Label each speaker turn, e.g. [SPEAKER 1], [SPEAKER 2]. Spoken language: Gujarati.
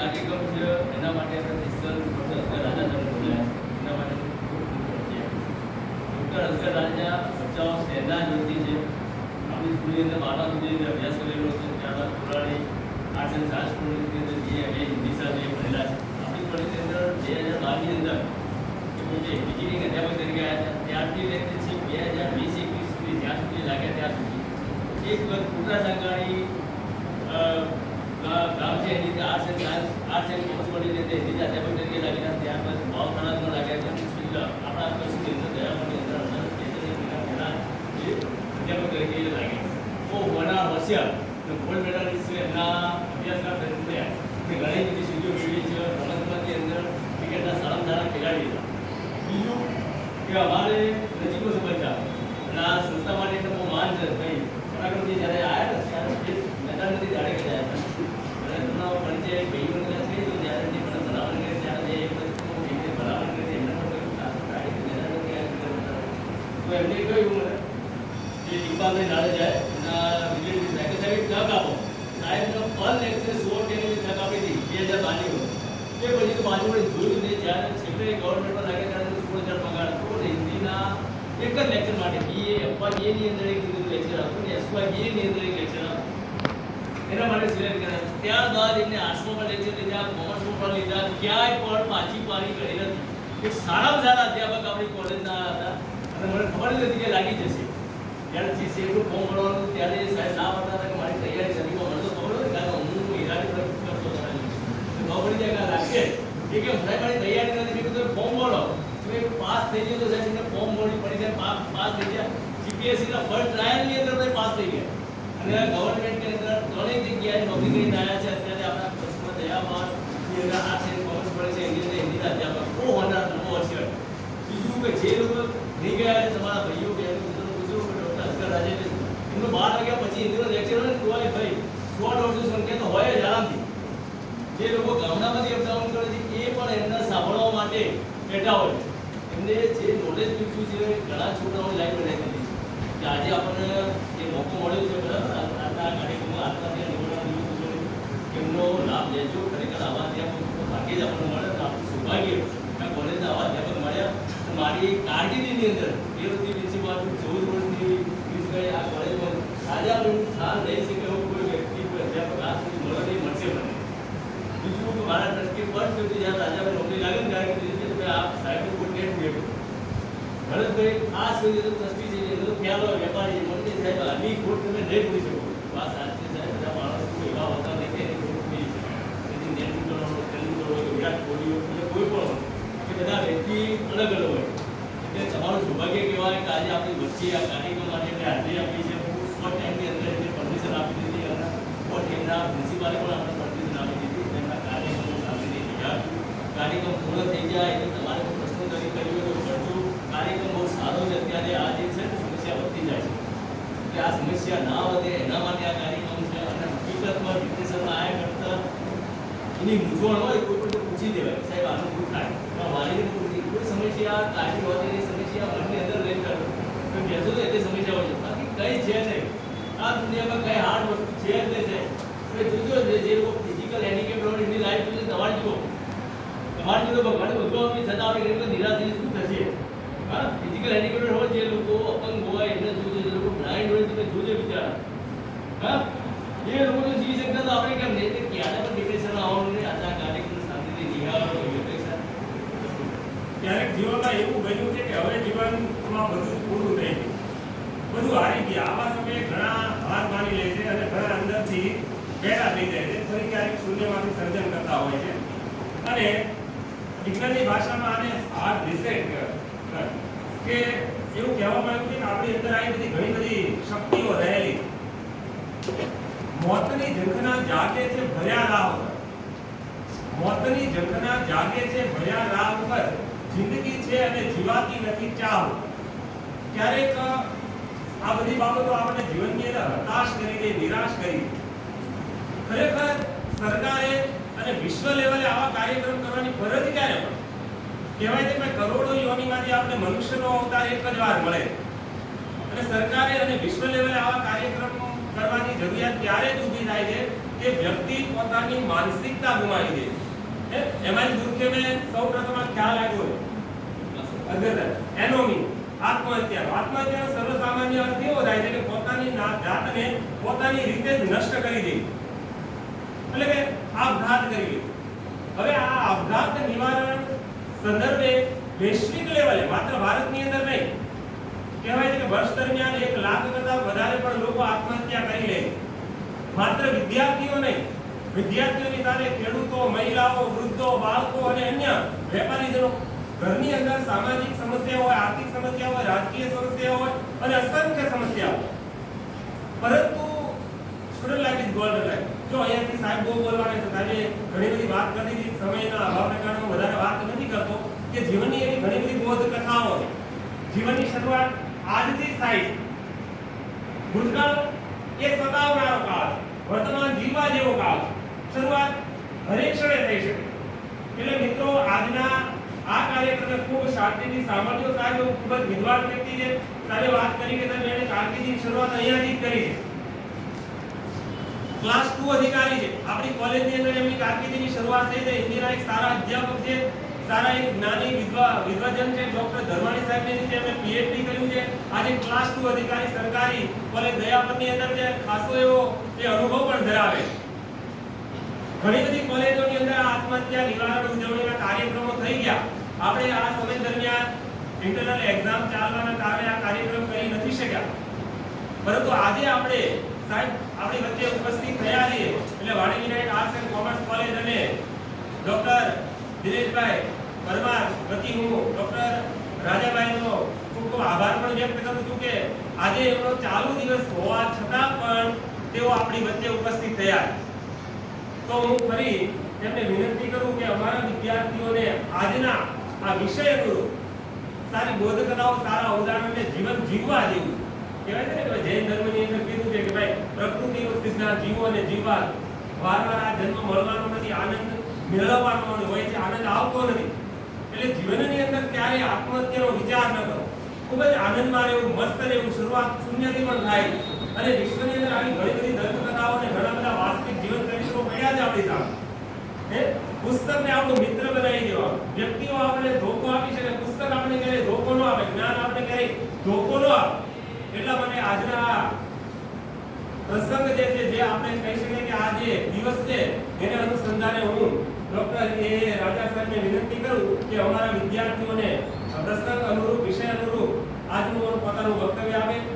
[SPEAKER 1] કાર્યક્રમ છે એના માટે ગામ છે એની લાગ્યા છે ઘણી ખેલાડી બીજું કે અમારે નજીકો સંબંધ અને આ સંસ્થા માટે બહુ માન છે ભાઈ. પરાક્રમજી જ્યારે આવ્યા ને ત્યારે એ મેદાનમાંથી જાડે ગયા હતા અને તેમનો પરિચય ભાઈઓ કદાચ થઈ તો જ્યારે જે મને ભલામણ કરી ત્યારે એ બધું એમને ભલામણ કરી એમને પણ કહ્યું કે આ તો ગાડી મેદાનમાંથી આવ્યા છે. તો એમને કહ્યું મને જે ટીપાભાઈ નાળે જાય, એના રિલેટિવ કે સાહેબ તક આપો સાહેબનો પર લેક્ચર સો ટેની તક આપી હતી, બે હજાર બારની તે પછી તો બાજુ વળી જોયું ને જ્યારે છેલ્લે ગવર્મેન્ટમાં લાગે ત્યારે સોળ હજાર પગાર હતો હિન્દીના એક જ લેક્ચર માટે બીએ અથવા BA ની અંદર એક લેક્ચર હતું ને એસવાય BA ની અંદર એક લેક્ચર હતું એના માટે સિલેક્ટ કર્યા. ત્યારબાદ એમને આર્ટ્સમાં પણ લેક્ચર લીધા, કોમર્સમાં પણ લીધા, ક્યાંય પણ પાછી પાણી કરી નથી. એક સારામાં સારા અધ્યાપક આપણી કોલેજના હતા. અને મને ખબર જ હતી કે લાગી જશે. ત્યારે જે સેવનું ફોર્મ ભરવાનું ત્યારે એ સાહેબ ના બતાવતા કે મારી તૈયારી પણ મને તો ખબર હોય કારણ કે હું પ્રયત્ન કરતો હતો તો ખબર પડી જાય કે લાગે એ કે સાહેબ, મારી તૈયારી નથી, મેં કીધું, ફોર્મ ભરો. તો એ પાસ થઈ ગયો તો સાહેબ એને ફોર્મ ભરી, પડી જાય પાસ થઈ ગયા. સીપીએસસીના ફર્સ્ટ ટ્રાયલની અંદર તો પાસ થઈ ગયા. અને ગવર્મેન્ટની અંદર ત્રણેય જગ્યાએ નોકરી કરીને આવ્યા છે. અત્યારે આપણા કચ્છમાં દયામાં આ એન્ડ કોમર્સ પડે છે, એની અંદર હિન્દીના અધ્યાપક બહુ હોનાર નવો છે બીજું કે જે લોકો તમારા ભાઈઓ બહેનો મિત્રો પૂછ્યું કે ડૉક્ટર એમનું બાર વાગ્યા પછી હિન્દીનો લેક્ચર હોય ભાઈ, સો દોઢસો સંખ્યા તો હોય જ આરામથી. જે લોકો ગામડામાંથી અપડાઉન કરે છે, એ પણ એમને સાંભળવા માટે બેઠા હોય. એમને જે નોલેજ પૂછ્યું છે, ઘણા છોકરાઓની લાઈફ બનાવી દીધી કે આજે આપણને જે મોકો મળ્યો છે, બરાબર? આજના કાર્યક્રમમાં આજના એમનો લાભ લેજો, ખરેખર આવા ત્યાં ભાગ્યે જ આપણને મળે, તો આપણું સૌભાગ્ય કે કોલેજના આવા અધ્યાપક મળ્યા મારી કારકિર્દીની અંદર એ વખતે પ્રિન્સિપાલ ચૌદ વર્ષની ફીસ ગઈ, આ કોલેજમાં આજે આપણે સ્થાન લઈ શકે એવો કોઈ વ્યક્તિ કોઈ અધ્યાપક આ સુધી મળે નહીં મળશે મને. બીજું કે મારા ટ્રસ્ટી ફર્સ્ટ વ્યક્તિ જ્યારે રાજાભાઈ નોકરી લાગે ને ત્યારે કીધું કે ભાઈ આ સાહેબનું કોઈ ટેટ મેળવો ભરતભાઈ, આ સુધી તો ટ્રસ્ટી છે, એનો ખ્યાલ વેપારી મને સાહેબ, આની ખોટ તમે નહીં પૂરી શકો. આ સાચી સાહેબ, બધા માણસો એવા હોતા નહીં કે એની ખોટ નહીં પછી નેટનું કરવાનું તેનું વિરાટ કોહલી હોય કે કોઈ પણ હોય કે બધા વ્યક્તિ અલગ અલગ હોય. એટલે તમારું સૌભાગ્ય કહેવાય કે આજે આપણી વચ્ચે આ કાર્યક્રમ માટે એમને હાજરી આપી છે. હું ટાઈમની અંદર એમને પરમિશન આપી દીધી અને શોર્ટ એમના પ્રિન્સિપાલે પણ આપણે પરમિશન આપી દીધી તેમના કાર્યક્રમો દીધી કાર્યક્રમ પૂર્ણ થઈ જાય એટલે તમારે કોઈ પ્રશ્નો કરી કર્યો તો કરજો. કાર્યક્રમ બહુ સારો છે. અત્યારે આ જે છે સમસ્યા વધતી જાય છે. એટલે આ સમસ્યા ના વધે એના માટે આ કાર્યક્રમ છે અને હકીકતમાં ડિપ્રેશનમાં આવ્યા કરતાં એની મૂંઝવણ હોય કોઈ પણ પૂછી દેવાય સાહેબ આનું શું થાય? વાલીને સમસ્યા કાઢી હોય સમસ્યા મનની અંદર લઈ કાઢો તો કહેશો તો એટલે સમસ્યા હોય બાકી કઈ છે નહીં. આ દુનિયામાં કઈ હાર્ડ વસ્તુ છે જ નહીં સાહેબ. એટલે જોજો જે જે લોકો ફિઝિકલ હેન્ડીકેપ હોય એની લાઈફ જોઈને તમારી જુઓ. તમારે જો ભગવાન બધું આપણી છતાં આપણે એટલે નિરાશ શું થશે? હા? ફિઝિકલ હેન્ડીકેપ હોય જે લોકો અપંગ હોય, એમને જોજો, જે લોકો બ્લાઇન્ડ હોય, તમે જોજો બિચારા. હા? એ લોકો તો જીવી શકતા તો આપણે કેમ નહીં? એટલે ક્યારે પણ ડિપ્રેશન આવવાનું નહીં આજના કાર્યક્રમ શાંતિથી નિહાળો ડિપ્રેશન
[SPEAKER 2] ક્યારેક જીવનમાં એવું બન્યું છે કે હવે જીવનમાં બધું પૂરું થઈ ગયું. બધું હારી ગયા. આવા સમયે ઘણા હાર માની લે છે અને ઘણા અંદરથી પેદા થઈ જાય છે. ફરી ક્યારેક શૂન્યમાંથી સર્જન કરતા હોય છે. અને વિજ્ઞાનની ભાષામાં આને હાર રિસેટ કે એવું કહેવામાં આવ્યું છે કે આપણી અંદર આવી બધી ઘણી બધી શક્તિઓ રહેલી. મોતની ઝંખના જાગે છે ભર્યા રાહ પર મોતની ઝંખના જાગે છે ભર્યા રાહ ઉપર. જિંદગી છે અને જીવાતી નથી ચાહ ક્યારેક આ બધી બાબતો આપણે જીવનની અંદર હતાશ કરી દે, નિરાશ કરી ખરેખર સરકારે અને વિશ્વ લેવલે આવા કાર્યક્રમ કરવાની ફરજ ક્યારે પડી? કહેવાય છે કે કરોડો યોનીમાંથી આપણે મનુષ્યનો અવતાર એક જ વાર મળે. અને સરકારે અને વિશ્વ લેવલે આવા કાર્યક્રમો કરવાની જરૂરિયાત ત્યારે જ ઊભી થાય છે? કે વ્યક્તિ પોતાની માનસિકતા ગુમાવી દે? એમાં મુખ્ય મેં સૌપ્રથમ આ ખ્યાલ આવ્યો અગર એનોમી, આત્મહત્યા. આત્મહત્યાનો સર્વસામાન્ય અર્થ એવો થાય છે કે પોતાની જાતને પોતાની રીતે જ નષ્ટ કરી દે. એટલે કે આપઘાત કરી લે હવે આ આપઘાત નિવારણ સંદર્ભે વૈશ્વિક લેવલે, માત્ર ભારતની અંદર નહીં, કહેવાય છે કે વર્ષ દરમિયાન એક લાખ કરતા વધારે પણ લોકો આત્મહત્યા કરી લે માત્ર વિદ્યાર્થીઓ નહીં વિદ્યાર્થીઓની સાથે ખેડૂતો, મહિલાઓ, વૃદ્ધો, બાળકો અને અન્ય વેપારીજનો, ઘરની અંદર સામાજિક સમસ્યાઓ હોય, આર્થિક સમસ્યા હોય, રાજકીય સમસ્યા હોય અને અસંખ્ય સમસ્યાઓ પરંતુ student life is golden life જો અહીંયાથી સાહેબ બહુ બોલવાના આજે ઘણી બધી વાત કરી હતી સમયના અભાવને કારણે હું વધારે વાત નથી કરતો, કે જીવનની એવી ઘણી બધી બોધ કથાઓ છે. જીવનની શરૂઆત આજથી થાય છે. ભૂતકાળ એ સતાવનારો કાળ વર્તમાન જીવવા જેવો કાળ છે. શરૂઆત હરેક ક્ષણે થઈ શકે. એટલે મિત્રો, આજના આ કાર્યક્રમને ખૂબ શાંતિથી સાંભળજો. સાહેબ, એવું ખૂબ જ વિદ્વાન વ્યક્તિ છે. સાહેબે વાત કરી કે તમે એને કારકિર્દીની શરૂઆત અહીંયાથી જ કરી છે. ક્લાસ 2 અધિકારી છે. આપણી કોલેજની અંદર એમની કારકિર્દીની શરૂઆત થઈ છે. હિન્દીના એક સારા અધ્યાપક છે. સારા એક જ્ઞાની વિદ્વા વિદ્વજન છે. ડોક્ટર ધર્માણી સાહેબની રીતે એમણે પીએચડી કર્યું છે. આજે ક્લાસ 2 અધિકારી સરકારી કોલેજ દયાપરની અંદર છે. ખાસો એવો એ અનુભવ પણ ધરાવે છે. ઘણી બધી કોલેજોની અંદર આત્મહત્યા, નિવારણ, ઉજવણીના કાર્યક્રમો થઈ ગયા. આપણે આ સમય દરમિયાન ઇન્ટરનલ એક્ઝામ ચાલવાના કારણે આ કાર્યક્રમ કરી નથી શક્યા. પરંતુ આજે આપણે સાહેબ, આપણી વચ્ચે ઉપસ્થિત થયા છીએ એટલે Vani Vinayak arts and commerce college અને ડોક્ટર દિનેશભાઈ પરમાર વતી હું, ડોક્ટર રાજાભાઈનો ખૂબ ખૂબ આભાર પણ વ્યક્ત કરું છું કે આજે એમનો ચાલુ દિવસ હોવા છતાં પણ તેઓ આપણી વચ્ચે ઉપસ્થિત થયા તો હું ફરી એમને વિનંતી કરું કે અમારા વિદ્યાર્થીઓને આજના આ વિષય અનુરૂપ સારી બોધકથાઓ, સારા ઉદાહરણને જીવન જીવવા જેવું, કહેવાય છે ને જૈન ધર્મની અંદર કીધું છે કે ભાઈ પ્રકૃતિનો સિદ્ધાંત જીવો અને જીવવા વારવાર આ જન્મ મળવાનો નથી, આનંદ મેળવવાનો હોય છે, આનંદ આવતો નથી. એટલે જીવનની અંદર ક્યારેય આત્મહત્યાનો વિચાર ન કરો. ખૂબ જ આનંદમાં રહેવું, મસ્ત રહેવું, શરૂઆત શૂન્યથી પણ થાય અને વિશ્વની અંદર આવી ઘણી બધી દંતકથાઓ અને ઘણા બધા વાસ્તવિક જીવન ચરિત્રો મળ્યા છે આપણી સામે. હે? પુસ્તકને આપણો મિત્ર બનાવી દેવા. વ્યક્તિઓ આપણે ધોકો આપી શકે. પુસ્તક આપણે ક્યારેય ધોકો ન આપે. જ્ઞાન આપણે ક્યારેય ધોકો ન આપે. એટલા માટે આજના પ્રસંગ જે છે, જે આપણે કહી શકીએ કે આ જે દિવસ છે, એને અનુસંધાને હું ડોક્ટર એ રાજા સાહેબને વિનંતી કરું કે અમારા વિદ્યાર્થીઓને પ્રસંગ અનુરૂપ, વિષય અનુરૂપ આજનું પોતાનું વક્તવ્ય આપે.